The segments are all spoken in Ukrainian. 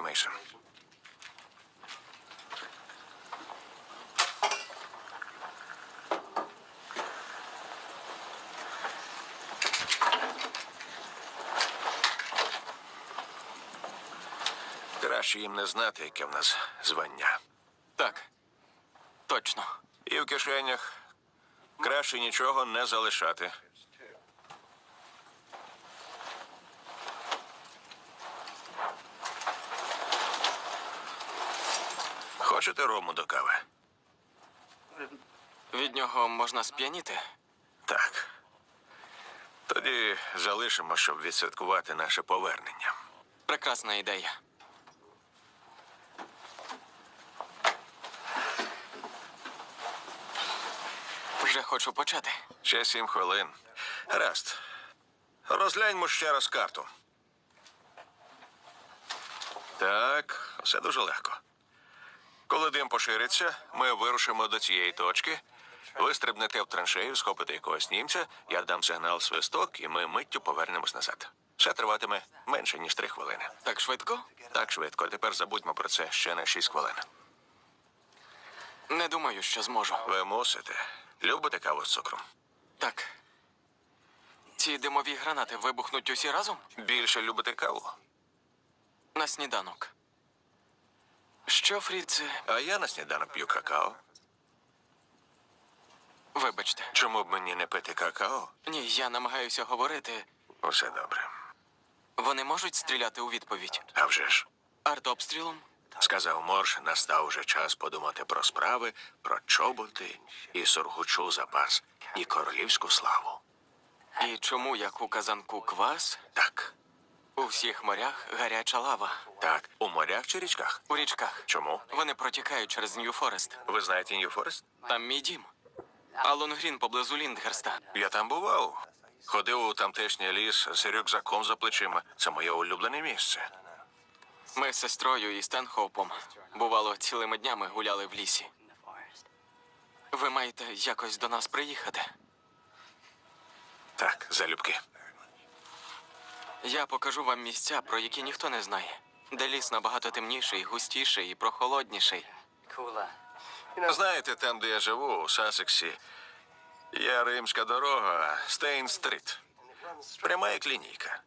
Мейсон. Краще їм не знати, яке в нас звання. Так. Точно. І в кишенях краще нічого не залишати. Хочете рому до кави? Від нього можна сп'яніти. Так. Тоді залишимо, щоб відсвяткувати наше повернення. Прекрасна ідея. Вже хочу почати. Ще сім хвилин. Гаразд. Розгляньмо ще раз карту. Так, все дуже легко. Коли дим пошириться, ми вирушимо до цієї точки. Ви стрибнете в траншею, схопите якогось німця, я дам сигнал свисток, і ми миттю повернемось назад. Все триватиме менше, ніж три хвилини. Так швидко? Так швидко. Тепер забудьмо про це ще на шість хвилин. Не думаю, що зможу. Ви мусите. Любите каву з цукром? Так. Ці димові гранати вибухнуть усі разом? Більше любите каву? На сніданок. Що, Фріце? А я на сніданок п'ю какао. Вибачте. Чому б мені не пити какао? Ні, я намагаюся говорити. Усе добре. Вони можуть стріляти у відповідь. А вже ж, Артобстрілом? сказав Морш, настав уже час подумати про справи, про чоботи і сургучу запас, і королівську славу. І чому, як у казанку квас, Так, у всіх морях гаряча лава? так, у морях чи річках? У річках. Чому? Вони протікають через Нью-Форест. Ви знаєте Нью-Форест? Там мій дім. Алон Грін поблизу Ліндгерста. Я там бував. Ходив у тамтешній ліс з рюкзаком за плечима. Це моє улюблене місце. Ми з сестрою і Стенхопом, бувало, цілими днями гуляли в лісі. Ви маєте якось до нас приїхати. Так, залюбки. Я покажу вам місця, про які ніхто не знає, де ліс набагато темніший, густіший і прохолодніший. Знаєте, там, де я живу, у Сасексі, є римська дорога Стейн-стрит. Пряма як лінійка.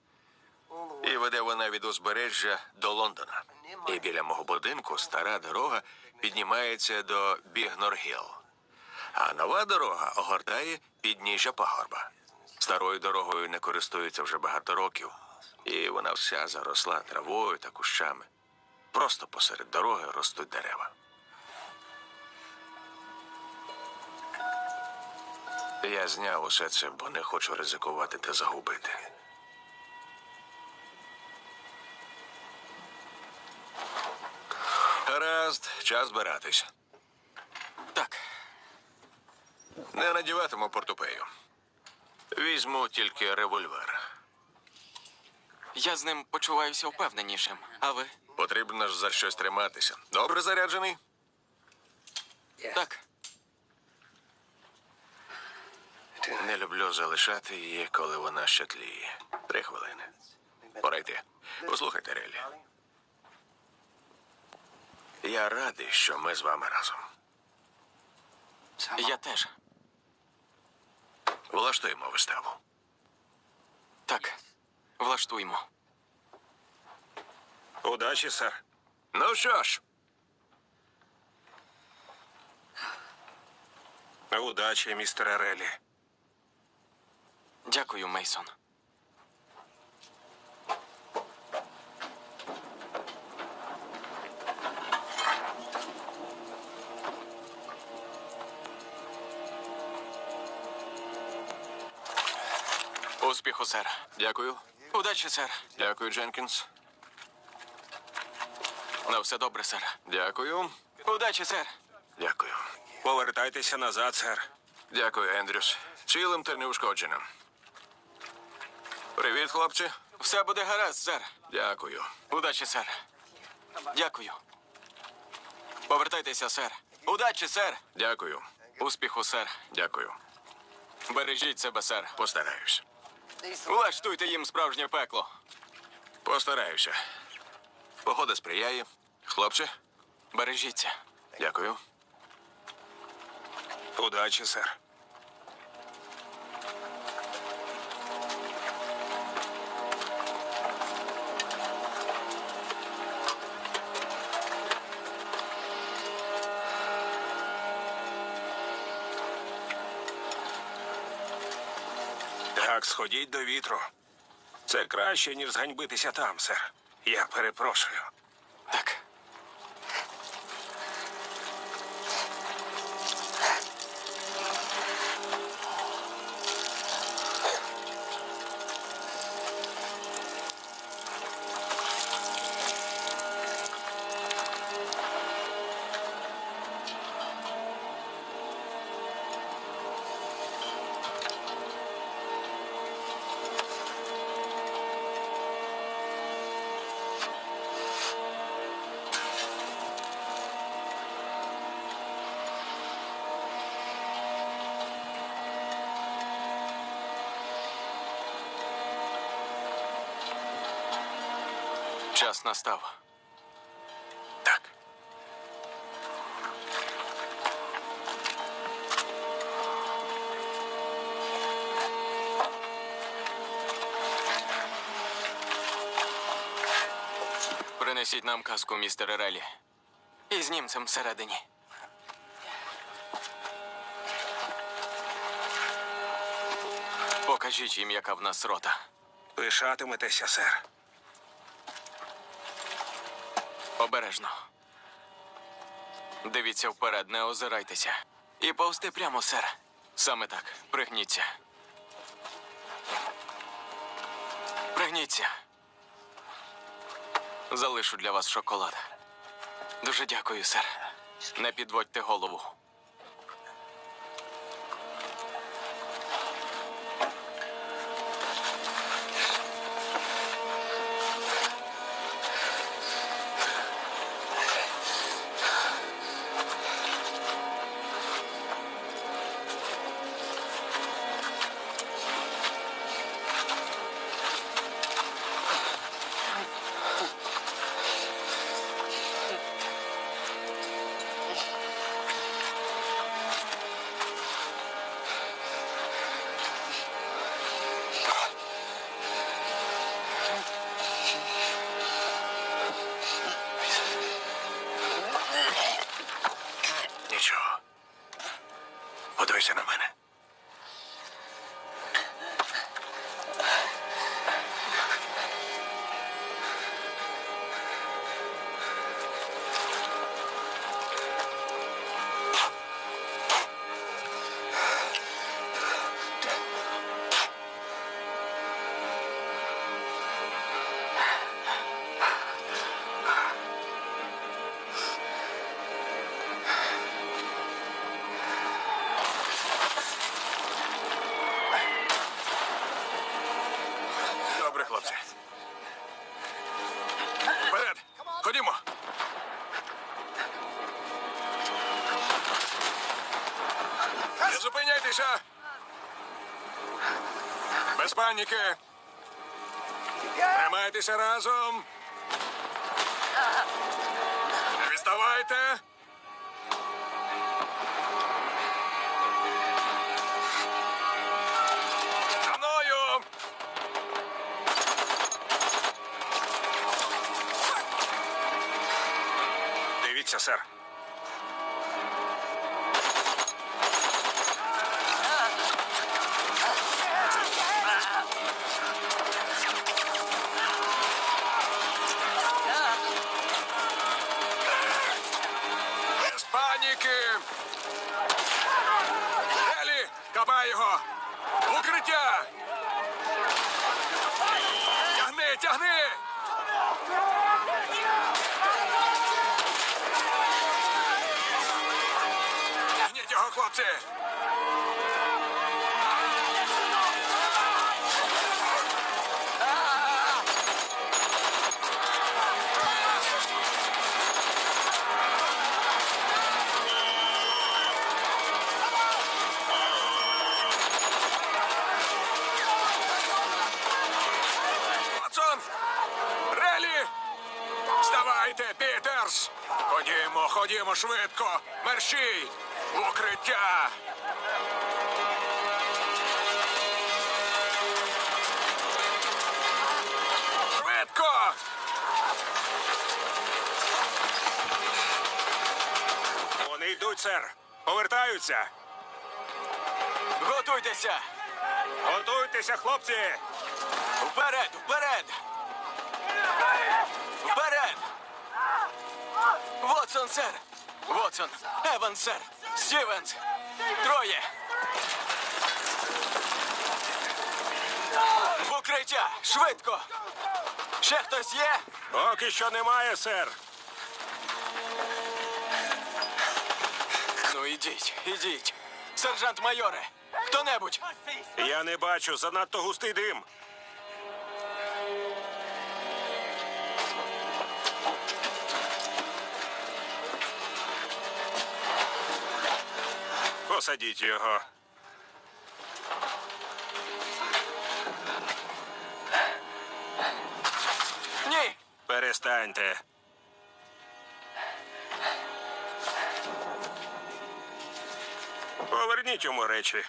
І веде вона від узбережжя до Лондона. І біля мого будинку стара дорога піднімається до Бігнор-Гілл. А нова дорога огортає підніжжя пагорба. Старою дорогою не користуються вже багато років, і вона вся заросла травою та кущами. Просто посеред дороги ростуть дерева. Я зняв усе це, бо не хочу ризикувати та загубити. Гаразд, час збиратись. Так, Не надіватиму портупею. Візьму тільки револьвер. Я з ним почуваюся впевненішим. А ви? Потрібно ж за щось триматися. Добре заряджений? Так, Не люблю залишати її, коли вона ще тліє. Три хвилини. Пора йти. Послухайте, Релі. Я радий, що ми з вами разом. я теж. Влаштуємо виставу. Так, влаштуймо. Удачі, сер. Ну що ж, Удачі, містере Релі. Дякую, Мейсон. Успіху, сер. дякую. Удачі, сер. Дякую, Дженкінс. На все добре, сер. Дякую. Удачі, сер. Дякую. Повертайтеся назад, сер. Дякую, Ендрюс. Цілим та неушкодженим. Привіт, хлопці. Все буде гаразд, сер. Дякую. Удачі, сер. Дякую. Повертайтеся, сер. Удачі, сер. Дякую. Успіху, сер. Дякую. Бережіть себе, сер. Постараюсь. Влаштуйте їм справжнє пекло. Постараюся. Погода сприяє. Хлопче, Бережіться. дякую. Удачі, сер. Сходіть до вітру. Це краще, ніж зганьбитися там, сер. Я перепрошую. Час настав. Так. Принесіть нам казку, містер Релі. І з німцем всередині. Покажіть їм, яка в нас рота. Пишатиметеся, сер. Обережно. Дивіться вперед, не озирайтеся. І повсти прямо, сер. Саме так. Пригніться. Пригніться. Залишу для вас шоколад. Дуже дякую, сер. Не підводьте голову. Подивися на мене. Добре, Не зупиняйтеся! Без паніки! Тримайтеся разом! Не відставайте! Дивіться, сер. Елі, капай його! Укриття! Тягни, тягни! Тягніть його, хлопці! Ходімо, ходімо швидко! Мерщій! Укриття! Швидко! Вони йдуть, сер. Повертаються. Готуйтеся! Готуйтеся, хлопці! Вперед! Вперед! Вперед! Вотсон, сер! Вотсон! Еванс, сер! Стівенс! Троє! В укриття! Швидко! Ще хтось є? Поки що немає, сер. Ну ідіть, ідіть. Сержант майоре! Хто-небудь! Я не бачу, занадто густий дим. Посадіть його. Ні! Перестаньте. Поверніть йому речі.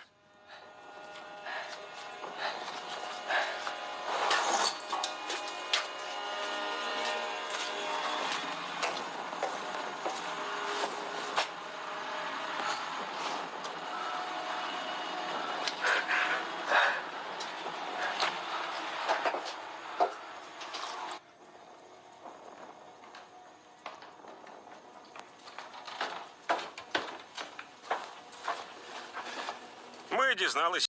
Ми дізналися.